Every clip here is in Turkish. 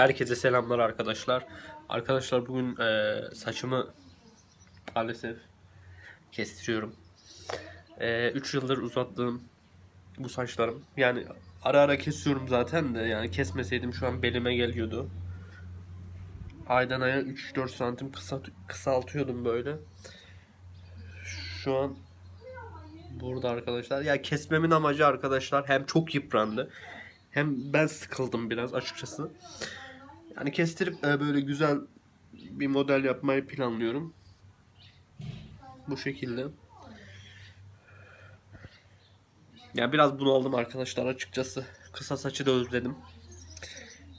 Herkese selamlar arkadaşlar. Arkadaşlar bugün e, saçımı maalesef kestiriyorum. 3 yıldır uzattığım bu saçlarım. Yani ara ara kesiyorum zaten de yani kesmeseydim şu an belime geliyordu. Aydan aya 3-4 santim kısa, kısaltıyordum böyle. Şu an burada arkadaşlar. Ya kesmemin amacı arkadaşlar hem çok yıprandı hem ben sıkıldım biraz açıkçası. Yani kestirip e, böyle güzel bir model yapmayı planlıyorum. Bu şekilde. Ya biraz bunaldım arkadaşlar açıkçası. Kısa saçı da özledim.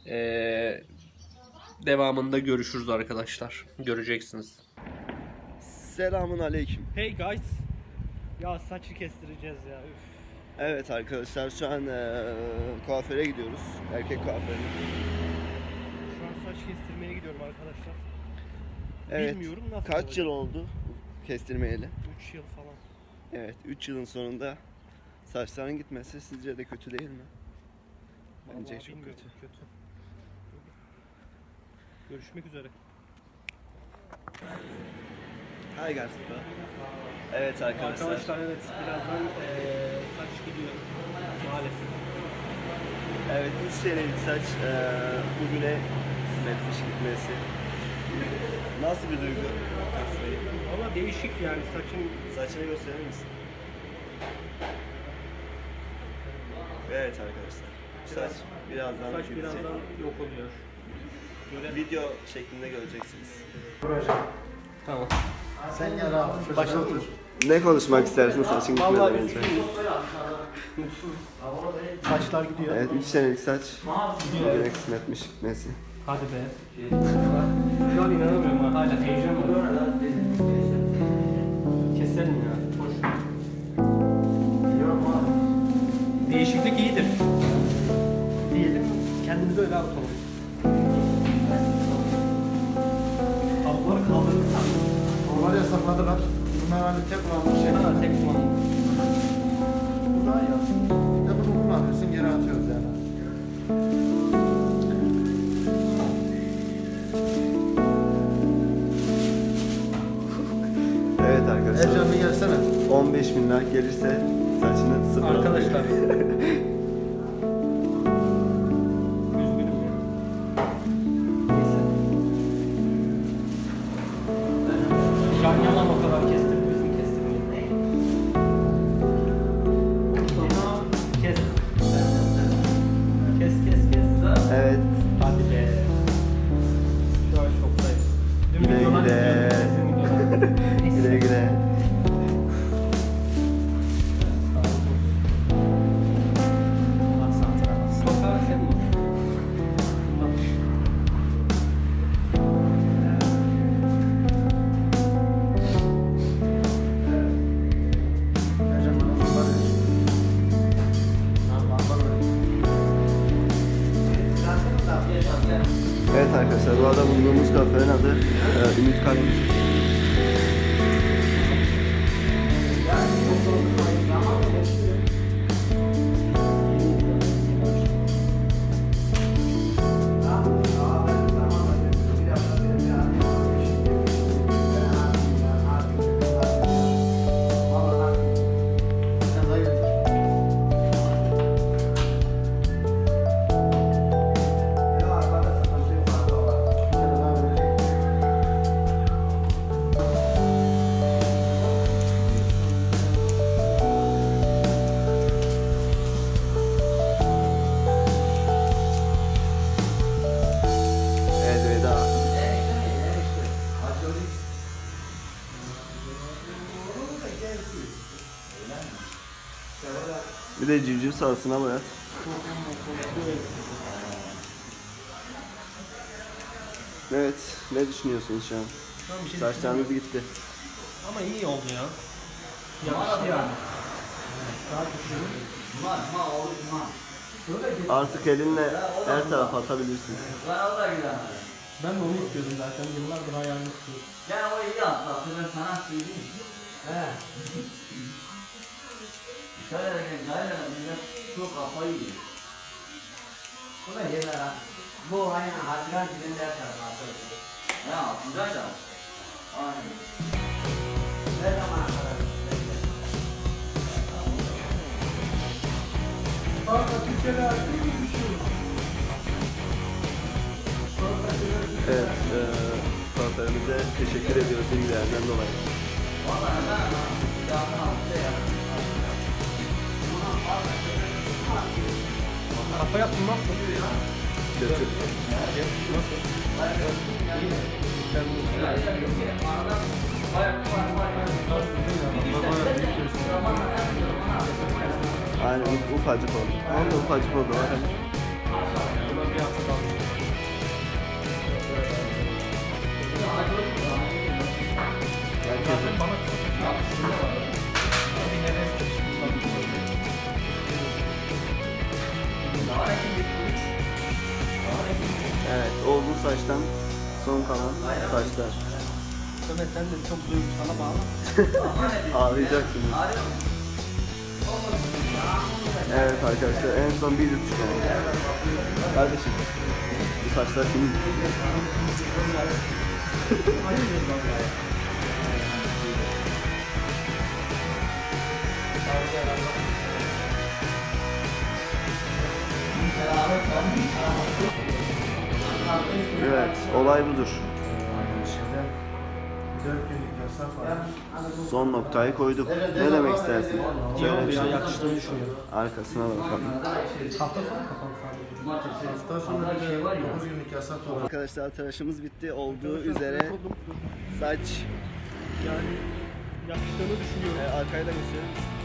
Ee, devamında görüşürüz arkadaşlar. Göreceksiniz. Selamun aleyküm. Hey guys. Ya saçı kestireceğiz ya. Üf. Evet arkadaşlar şu an eee, kuaföre gidiyoruz. Erkek kuaförüne. Saç kestirmeye gidiyorum arkadaşlar. Evet. Bilmiyorum nasıl Kaç olacak. yıl oldu kestirmeyeli? 3 yıl falan. Evet 3 yılın sonunda saçların gitmesi sizce de kötü değil mi? Bence Vallahi çok kötü. kötü. Görüşmek üzere. Hi guys. Evet arkadaşlar. Arkadaşlar evet birazdan eee, saç gidiyor. Maalesef. Evet 3 senelik saç eee, bugüne kısmetmiş gitmesi. Nasıl bir duygu? Kasmayı. Ama değişik yani saçın Saçını gösterir misin? Evet arkadaşlar. Saç birazdan saç gidecek. birazdan yok oluyor. Böyle Video şeklinde göreceksiniz. Tamam. Sen gel abi. Başlatır. Ne konuşmak istersin saçın gitmeden Vallahi önce? Mutsuz. Saçlar gidiyor. Evet 3 senelik saç bugüne kısmetmiş gitmesi. Hadi be. Şu an inanamıyorum ha, hala heyecan var. Keselim ya. Hoş. Değişiklik iyidir. Diyelim kendimizi öyle atalım. Kabloları kaldırırsan. Onlar yasakladılar. Bunlar hani tek kullanmış şey. Ha, tek kullanım. Bu daha iyi aslında. Ya bunu kullanıyorsun geri atıyoruz yani. 15 bin like gelirse saçını sıfır Arkadaşlar. Üzgünüm ya. Neyse. O kadar kestim, bizim kestirmeyi. Kes. Kes kes kes. Evet. Hadi be. Şu an şoktayım. Dün videolar Evet arkadaşlar bu arada bulunduğumuz kafenin adı e, Ümit Kalp. De civciv salsın ama yat. Evet, ne düşünüyorsunuz şu an? Şu an bir şey Saçlarınız gitti. Ama iyi oldu ya. Yakıştı yani. Artık elinle her tarafa atabilirsin. Ben de onu istiyordum zaten. Yıllardır hayalini istiyordum. Ya o iyi atlattı ben sana söyleyeyim. He. Şöyle gel, millet çok kafayı yiyor. Bu da yener ha. Bu aynen Haziran dibinde yatar arkadaşlar. Ya altında da. Aynen. Ne zamana kadar? Kanka Türkiye'de bir şey yok. Evet, eee kuaförümüze teşekkür ediyoruz ilgilerinden dolayı. Kafa yaptın nasıl? Götür. Aynen uf- ufacık oldu. Ama ufacık oldu. Bakın. Herkes saçtan son kalan saçlar. Samet sen de çok duygusala bağlı. Ağlayacaksınız. Evet arkadaşlar en son bir tutuş yani. Kardeşim bu saçlar kimin? Evet olay budur. Şimdi 4 günlük yasak var. Son noktayı koyduk. Ne demek istersin? Bir şey. yakıştığını düşünüyorum. Arkasına bakalım. Hafta sonu kapalı sadece. Hafta sonu bir de 9 günlük yasak var. Arkadaşlar tıraşımız bitti. Olduğu üzere saç Yani yakıştığını düşünüyorum. e, arkayı da gösterir misin?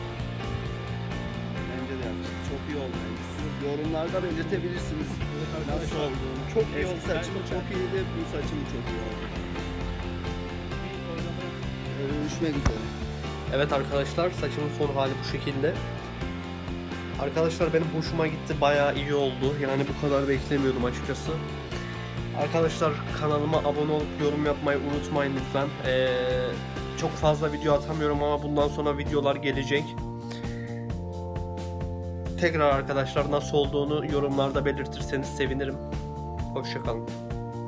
Bence de yakıştı. Çok iyi oldu. Siz yorumlarda belirtebilirsiniz nasıl olduğunu. Çok iyi oldu. Saçım çok iyiydi. Bu saçım çok iyi oldu. Görüşmek üzere. Evet arkadaşlar saçımın son hali bu şekilde. Arkadaşlar benim hoşuma gitti bayağı iyi oldu. Yani bu kadar beklemiyordum açıkçası. Arkadaşlar kanalıma abone olup yorum yapmayı unutmayın lütfen. Ee, çok fazla video atamıyorum ama bundan sonra videolar gelecek. Tekrar arkadaşlar nasıl olduğunu yorumlarda belirtirseniz sevinirim. Hoşçakalın.